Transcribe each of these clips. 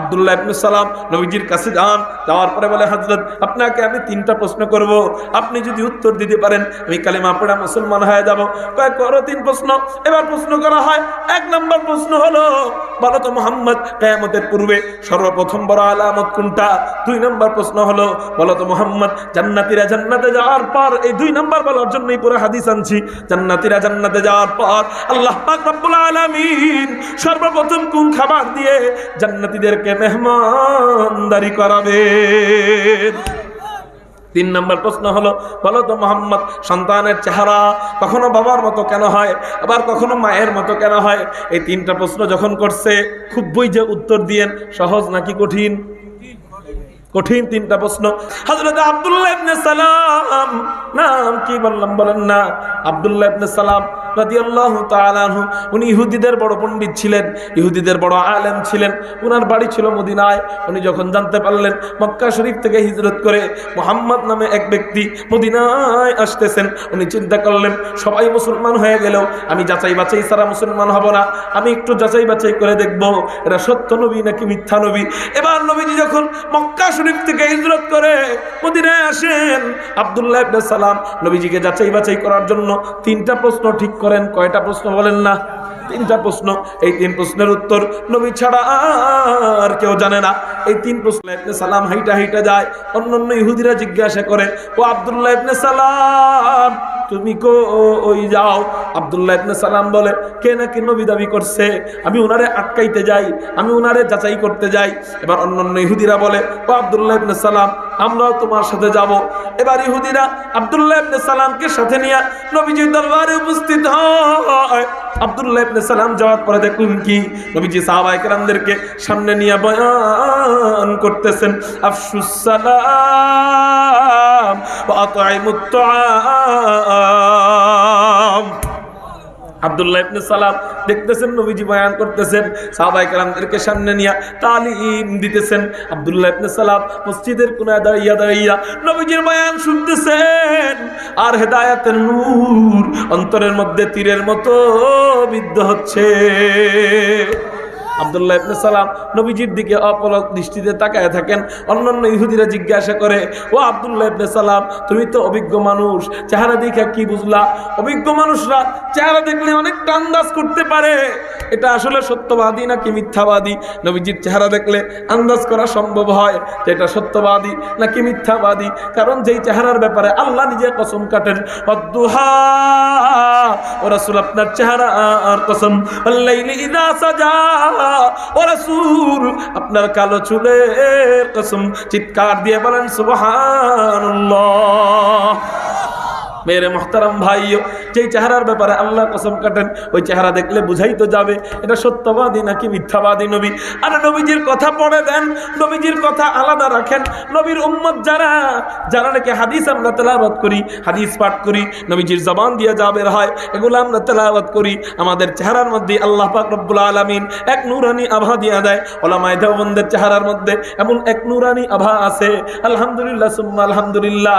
আব্দুল্লাহ ইবনে সালাম নবীজির কাছে যান। যাওয়ার পরে বলে হযরত আপনাকে আমি তিনটা প্রশ্ন করব। আপনি যদি উত্তর দিতে পারেন, আমি কালিমা পড়ে মুসলমান হয়ে যাব। কয় করো তিন প্রশ্ন। এবার প্রশ্ন করা হয়, এক নম্বর প্রশ্ন হলো, বলো তো মোহাম্মদ, কিয়ামতের পূর্বে সর্বপ্রথম বড় আলামত কোনটা? দুই নম্বর প্রশ্ন হলো, বলো তো মোহাম্মদ, জান্নাতীরা জান্নাতে যাওয়ার পর, এই দুই নম্বর বলার জন্যই পুরো হাদিস আনছি, জান্নাতীরা জান্নাতে যাওয়ার পর আল্লাহ পাক রব্বুল আলামিন সর্বপ্রথম কোন খাবার দিয়ে জান্নাতীদেরকে মেহমানদারি করাবে। তিন নম্বর প্রশ্ন হলো, বলো তো মোহাম্মদ, সন্তানের চেহারা কখনো বাবার মতো কেন হয়? আবার কখনো মায়ের মতো কেন হয়? এই তিনটা প্রশ্ন যখন করছে, খুব বই যে উত্তর দিয়েন, সহজ নাকি কঠিন? কঠিন তিনটা প্রশ্ন। হযরত আব্দুল্লাহ ইবনে সালাম, নাম কি বললাম বলেন না? আব্দুল্লাহ ইবনে সালাম উনি ইহুদিদের বড় পণ্ডিত ছিলেন, ইহুদিদের বড় আলেম ছিলেন। ওনার বাড়ি ছিল মদিনায়। উনি যখন জানতে পারলেন, মক্কা শরীফ থেকে হিজরত করে মোহাম্মদ নামে এক ব্যক্তি মদিনায় আসতেছেন, উনি চিন্তা করলেন, সবাই মুসলমান হয়ে গেলেও আমি যাচাই বাছাই ছাড়া মুসলমান হব না, আমি একটু যাচাই বাছাই করে দেখব এটা সত্য নবী নাকি মিথ্যা নবী? এবার নবীজি যখন মক্কা শরীফ থেকে হিজরত করে মদিনায় আসেন, আব্দুল্লাহ সালাম নবীজিকে যাচাই বাছাই করার জন্য তিনটা প্রশ্ন ঠিক করেন, কয়টা প্রশ্ন বলেন না? তিনটা প্রশ্ন। এই তিন প্রশ্নের উত্তর নবী ছাড়া আর কেউ জানে না। এই তিন প্রশ্ন ইবনে সালাম হাইটা হাইটা যায়। অন্য অন্য ইহুদিরা জিজ্ঞাসা করে, ও আব্দুল্লাহ ইবনে সালাম তুমি কো ওই যাও। আব্দুল্লাহ ইবনে সালাম বলে, কে নাকি নবী দাবি করছে? আমি উনারে আটকাইতে যাই, আমি উনারে যাচাই করতে যাই। এবার অন্য অন্য ইহুদিরা বলে, ও আব্দুল্লাহ ইবনে সালাম, আমরাও তোমার সাথে যাব। এবার ইহুদিরা আব্দুল্লাহ ইবনে সালামকে সাথে নিয়ে নবীজির দরবারে উপস্থিত হয়। আব্দুল্লাহ ইবনে সালাম যাওয়ার পরে দেখুন কি? নবীজি সাহাবায়ে কেরামদেরকে সামনে নিয়ে বয়ান করতেছেন, আফসুস সালাম ওয়া আতঈমুত তাআম। আব্দুল্লাহ ইবনে সালাম দেখতেছেন, নবীজি বয়ান করতেছেন, সাহাবায়ে কেরামদেরকে সামনে নিয়ে তালিম দিতেছেন। আব্দুল্লাহ ইবনে সালাম মসজিদের কোনায় দাঁড়িয়ে দাঁড়িয়ে নবীজির বয়ান শুনতেছেন, আর হেদায়েতের নূর অন্তরের মধ্যে তীরের মতো বিদ্ধ হচ্ছে। আব্দুল্লাহ ইবনে সালাম নবীজির দিকে অপলক দৃষ্টিতে তাকায় থাকেন। অন্যান্য ইহুদিরা জিজ্ঞাসা করে, ও আব্দুল্লাহ ইবনে সালাম, তুমি তো অভিজ্ঞ মানুষ, চেহারা দেখে কি বুঝলা? অভিজ্ঞ মানুষরা চেহারা দেখলে অনেক আন্দাজ করতে পারে। এটা আসলে সত্যবাদী নাকি মিথ্যাবাদী? নবীজির চেহারা দেখলে আন্দাজ করা সম্ভব হয় যে এটা সত্যবাদী নাকি মিথ্যাবাদী। কারণ যেই চেহারার ব্যাপারে আল্লাহ নিজে কসম কাটেন, অদ্দুহা, ও আপনার চেহারা আর কসম সাজা। রাসূল আপনার কালো চুলের কসম চিৎকার দিয়ে বলেন সুবহানাল্লাহ। মেরে মোহতারাম ভাইও যেই চেহারার ব্যাপারে আল্লাহ কসম কাটেন ওই চেহারা দেখলে বুঝাই তো যাবে এটা সত্যবাদী নাকি মিথ্যাবাদী নবী আর নবীজির কথা পড়ে দেন নবীজির কথা আলাদা রাখেন নবীর উম্মত যারা যারা নাকি হাদিস আমরা তেলাওয়াত করি হাদিস পাঠ করি নবীজির জবান দিয়ে যাবের হয় এগুলো আমরা তেলাওয়াত করি আমাদের চেহারার মধ্যে আল্লাহ পাক রব্বুল আলামিন এক নূরানি আভা দিয়ে দেয় ওলামায়ে দেওবন্দের চেহারার মধ্যে এমন এক নুরানি আভা আছে আলহামদুলিল্লাহ সুম্মা আলহামদুলিল্লাহ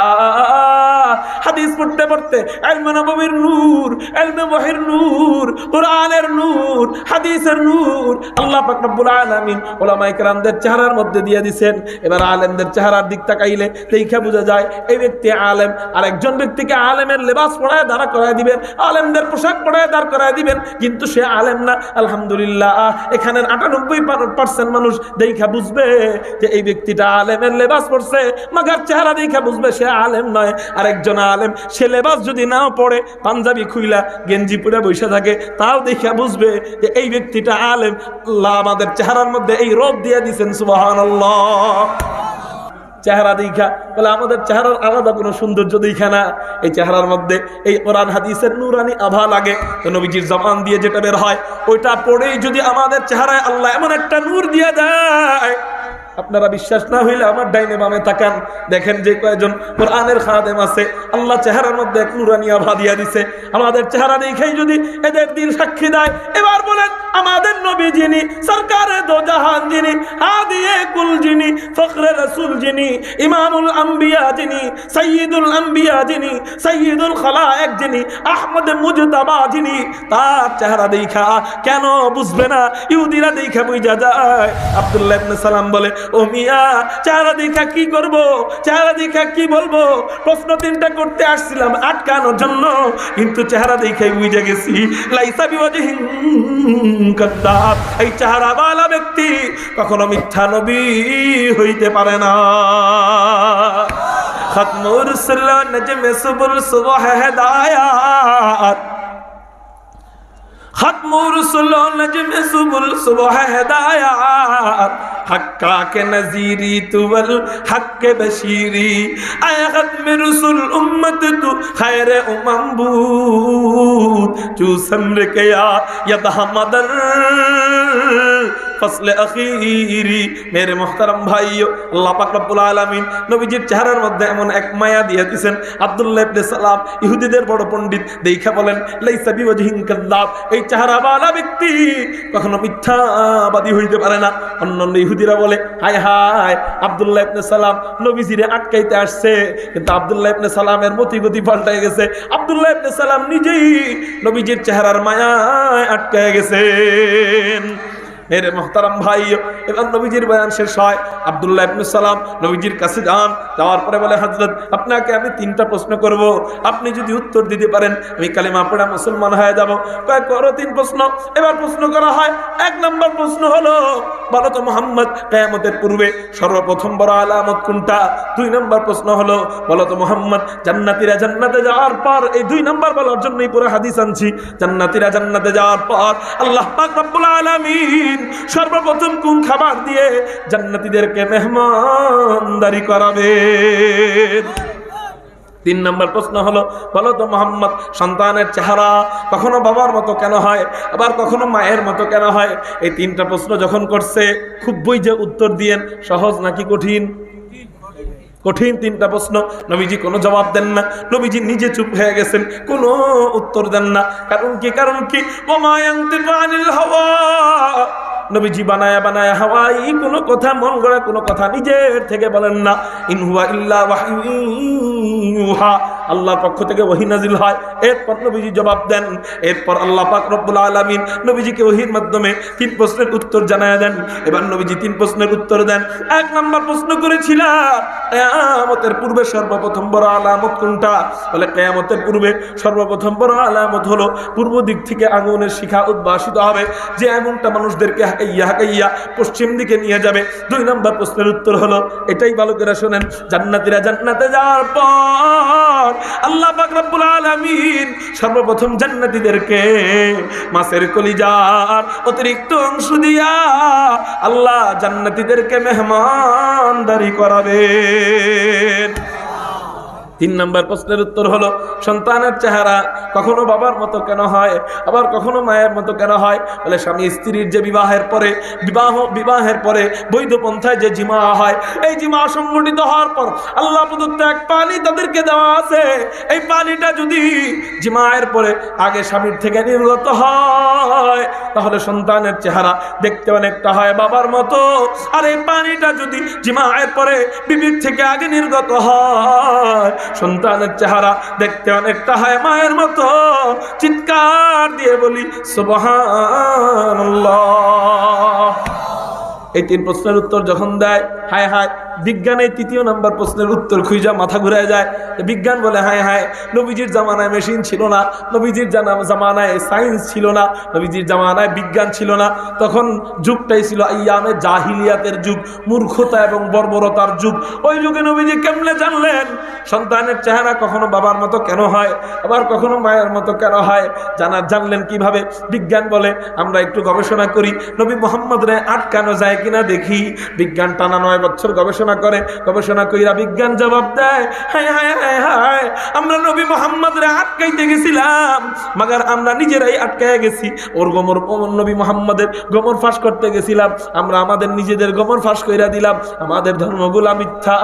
হাদিস পড়তে পড়তে। এলমে নববীর নূর এলমে ওয়াহির নূর, কোরআনের নূর, হাদিসের নূর। আল্লাহ পাক রব্বুল আলামিন ওলামায়ে কেরামদের চেহারার মধ্যে দিয়ে দিবেন এবার আলেমদের চেহারার দিক তাকাইলে দেখে বোঝা যায়, এই ব্যক্তি আলেম। আর একজন ব্যক্তিকে আলেমের লেবাস পড়ায় দাঁড়া করায় দিবেন, আলেমদের পোশাক পড়ায় দাঁড় করায় দিবেন, কিন্তু সে আলেম না। আলহামদুলিল্লাহ, এখানের আটানব্বই পার্সেন্ট মানুষ দেখা বুঝবে যে এই ব্যক্তিটা আলেমের লেবাস পড়ছে, মাগার চেহারা দেখা বুঝবে সে আলেম নয়। আরেকজন আলেম, সে লেবাস যদি নাও পড়ে, পাঞ্জাবি খুইলা গেঞ্জি পরে বসে থাকে, তাও দেখা বুঝবে যে এই ব্যক্তিটা আলেম। আল্লাহ আমাদের চেহারার মধ্যে এই রোগ দিয়ে দিছেন, সুবহানাল্লাহ। চেহারা দেখা বলে আমাদের চেহারার আলাদা কোনো সৌন্দর্য দেখা না। এই চেহারার মধ্যে এই কোরআন হাদিসের নুরানি আভা লাগে। তো নবীজির জবান দিয়ে যেটা বের হয়, ওইটা পড়েই যদি আমাদের চেহারায় আল্লাহ এমন একটা নূর দিয়ে দেয় আপনারা বিশ্বাস না হইলে আমার ডাইনে বামে তাকান। দেখেন যে কয়েকজন কোরআনের খাদেম আছে, আল্লাহ চেহারার মধ্যে এক নুরানি আভা দিয়া দিছে। আমাদের চেহারা দেখেই যদি এদের দিল সাক্ষী দেয়, এবার বলেন, আমাদের নবী যিনি, সরকারে দো জাহান যিনি, হাদি হাদিয়ে কুল যিনি, ফখরে রসুল যিনি, ইমামুল আম্বিয়া যিনি সৈয়দুল আম্বিয়া যিনি সৈয়দুল খালায়েক যিনি, আহমদ মুজতাবা যিনি, তার চেহারা দেখা কেন বুঝবে না? ইহুদিরা দেখা বুঝা যায়। আব্দুল্লাহ ইবনে সালাম বলে ও মিয়া চেহারা দেখা কি করব? চেহারা দেখা কি বলব? প্রশ্ন তিনটা করতে আসছিলাম আটকানোর জন্য, কিন্তু চেহারা দেখে বুঝে গেছি, লাইসা কাদ্দাব এই চেহারাওয়ালা ব্যক্তি কখনো মিথ্যা নবী হইতে পারে না। খতমুর সুল্লা নজমে সুবুল সুবহ হেদায়াত। নজিরি তুবল হক বশিরি। আয় খতম রসুল উম্মত তু খৈর উমম্বু চু সমর কেয়া মদর ফসলে আখিরি মেরে মোহতারাম ভাইও আল্লাহ পাক রব্বুল আলামিন নবীজির চেহারার মধ্যে এমন এক মায়া দিয়ে দিয়েছেন আব্দুল্লাহ ইবনে সালাম, ইহুদিদের বড় পণ্ডিত দেইখা বলেন, লাইসা বিওয়াজহিন কাযাব এই চেহারাওয়ালা ব্যক্তি কখনো মিথ্যাবাদী হইতে পারে না। অন্যান্য ইহুদিরা বলে, হায় হায়, আব্দুল্লাহ ইবনে সালাম নবীজিরে আটকাইতে আসছে। কিন্তু আবদুল্লাহ ইবনে সালামের মতিগতি পাল্টে পাল্টায় গেছে। আবদুল্লাহ ইবনে সালাম নিজেই নবীজির চেহারার মায়ায় আটকায় গেছেন। মেরে মোহতারাম ভাই, এবার নবীজির বয়ান শেষ হয়। আব্দুল্লাহ ইবনে সালাম নবীজির কাছে যান, যাওয়ার পরে বলে হযরত আপনাকে আমি তিনটা প্রশ্ন করব। আপনি যদি উত্তর দিতে পারেন, আমি কালিমা পড়া মুসলমান হয়ে যাব। কয়, করো তিন প্রশ্ন। এবার প্রশ্ন করা হয়, এক নম্বর প্রশ্ন হলো, বলো তো মোহাম্মদ, কিয়ামতের পূর্বে সর্বপ্রথম বড় আলামত কোনটা? দুই নম্বর প্রশ্ন হলো, বলো তো মোহাম্মদ, জান্নাতীরা জান্নাতে যাওয়ার পর, এই দুই নম্বর বলার জন্যই পুরো হাদিস আনছি, জান্নাতীরা জান্নাতে যাওয়ার পর আল্লাহ পাক রব্বুল আলামিন সর্বপ্রথম কোন খাবার দিয়ে জান্নাতীদেরকে মেহমানদারি করাবে? তিন নম্বর প্রশ্ন হলো, বলো তো মোহাম্মদ, সন্তানের চেহারা কখনো বাবার মতো কেন হয়? আবার কখনো মায়ের মতো কেন হয়? এই তিনটা প্রশ্ন যখন করছে, খুব বই যে উত্তর দিয়েন, সহজ নাকি কঠিন? কঠিন তিনটা প্রশ্ন। নবীজি কোনো জবাব দেন না। নবীজি নিজে চুপ হয়ে গেছেন, কোনো উত্তর দেন না। কারণ কি? কারণ কি? হাওয়া। নবীজি বানায়া বানায়া হাওয়াই কোনো কথা, মন গড়া কোনো কথা নিজের থেকে বলেন না। ইনহুয়া ইল্লা ওয়াহিউহা আল্লাহর পক্ষ থেকে ওহী নাজিল হয়। এরপর নবীজি জবাব দেন। এরপর আল্লাহ পাক রব্বুল আলামিন নবীজিকে ওহীর মাধ্যমে তিন প্রশ্নের উত্তর জানায় দেন। এবার নবীজি তিন প্রশ্নের উত্তর দেন। এক নাম্বার প্রশ্ন করেছিলাম, কেয়ামতের পূর্বে সর্বপ্রথম বড় আলামত কোনটা? বলে, কেয়ামতের পূর্বে সর্বপ্রথম বড় আলামত হলো, পূর্ব দিক থেকে আগুনের শিখা উদ্ভাসিত হবে। যে আগুনটা মানুষদেরকে হাকাইয়া হাকাইয়া পশ্চিম দিকে নিয়ে যাবে। দুই নম্বর প্রশ্নের উত্তর হলো, এটাই ভালো করে শোনেন, জান্নাতীরা জান্নাতে যাওয়ার পর আল্লাহ বাকরাবুল আলমিন সর্বপ্রথম জান্নাতিদেরকে মাছের কলিজার অতিরিক্ত অংশ দিয়া আল্লাহ জান্নাতিদেরকে মেহমানদারি করাবেন। তিন নম্বর প্রশ্নের উত্তর হলো, সন্তানের চেহারা কখনো বাবার মতো কেন হয়? আবার কখনো মায়ের মতো কেন হয়? বলে স্বামী স্ত্রীর যে বিবাহের পরে, বিবাহ, বিবাহের পরে বৈধ পন্থায় যে জিমা হয়, এই জিমা সংগঠিত হওয়ার পর আল্লাহ প্রদত্ত এক পানি তাদেরকে দেওয়া আছে। এই পানিটা যদি জিমায়ের পরে আগে স্বামীর থেকে নির্গত হয়, তাহলে সন্তানের চেহারা দেখতে অনেকটা হয় বাবার মতো। আর এই পানিটা যদি জিমায়ের পরে বিবির থেকে আগে নির্গত হয় সন্তানের চেহারা দেখতে অনেকটা হয় মায়ের মতো। চিৎকার দিয়ে বলি, সুবহানাল্লাহ। এই তিন প্রশ্নের উত্তর যখন দেয়, হায় হায় বিজ্ঞানের তৃতীয় নাম্বার প্রশ্নের উত্তর খুঁজা মাথা ঘুরে যায়। বিজ্ঞান বলে, হায় হায়, নবীজির জামানায় মেশিন ছিল না, নবীজির জামানায় সায়েন্স ছিল না, নবীজির জামানায় বিজ্ঞান ছিল না। তখন যুগটাই ছিল ইয়ামে জাহিলিয়াতের যুগ, মূর্খতা এবং বর্বরতার যুগ। ওই যুগে নবীজি কেমনে জানলেন? সন্তানের চেহারা কখনো বাবার মতো কেন হয়? আবার কখনো মায়ের মতো কেন হয়? জানা, জানলেন কীভাবে? বিজ্ঞান বলে, আমরা একটু গবেষণা করি। নবী মোহাম্মদ রে আটকানো যায় কিনা দেখি। বিজ্ঞান টানা নয় বছর গবেষণা করে, গবেষণা কইরা বিজ্ঞান জবাব দেয়, হায় হায় হায় হায়, আমরা নবী মোহাম্মদ রে আটকাইতে গেছিলাম, মাগার আমরা নিজেরাই আটকায় গেছি, ওর গমর নবী মোহাম্মদের গমর ফাঁস করতে গেছিলাম, আমরা আমাদের নিজেদের গমর ফাঁস কইরা দিলাম, আমাদের ধর্মগুলা মিথ্যা,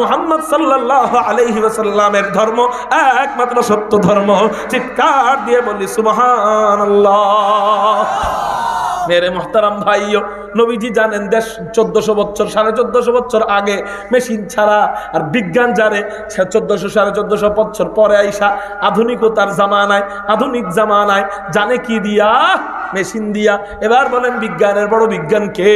মোহাম্মদ সাল্লাল্লাহ আলাইহি ওয়াসাল্লামের ধর্ম একমাত্র সত্য ধর্ম, চিৎকার দিয়ে বলি, সুবহানাল্লাহ। মেরে মোহতারাম ভাইও, নবীজি জানেন দেশ চোদ্দশো বছর, সাড়ে চোদ্দশো বছর আগে মেশিন ছাড়া আর বিজ্ঞান জানে চোদ্দশো, সাড়ে চোদ্দশো বছর পরে আইসা আধুনিকতার জামানায়, আধুনিক জামানায় জানে কি দিয়া? মেশিন দিয়া। এবার বলেন বিজ্ঞানের বড় বিজ্ঞান কে?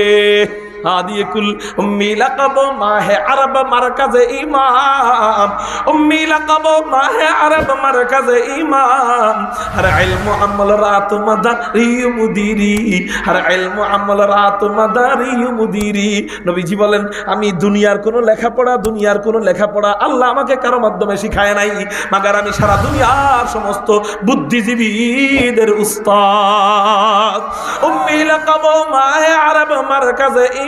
নবীজি বলেন, আমি দুনিয়ার কোনো লেখাপড়া, দুনিয়ার কোনো লেখাপড়া আল্লাহ আমাকে কারও মাধ্যমে শিখায় নাই। মাগার আমি সারা দুনিয়ার সমস্ত বুদ্ধিজীবীদের উস্তাদ। উম্মি লাকাব মাহে আরব মারকাজে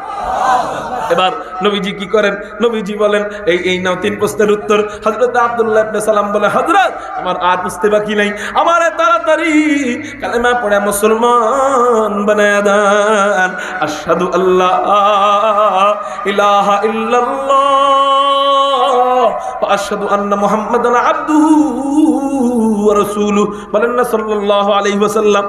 এবার নবীজি কি করেন? নবীজি বলেন, এই এই নাও তিন প্রশ্নের উত্তর। হযরত আব্দুল্লাহ ইবনে সালাম বলে, হযরত, আমার আর বুঝতে বাকি নাই। আমারে তাড়াতাড়ি কালেমা পড়ে মুসলমান বানায় দেন। আশহাদু আল্লাহ ইলাহা ইল্লাল্লাহ ওয়া আশহাদু আন্না মুহাম্মাদান আবদুহু ওয়া রাসূলুহু। বলেন না সাল্লাল্লাহু আলাইহি ওয়াসাল্লাম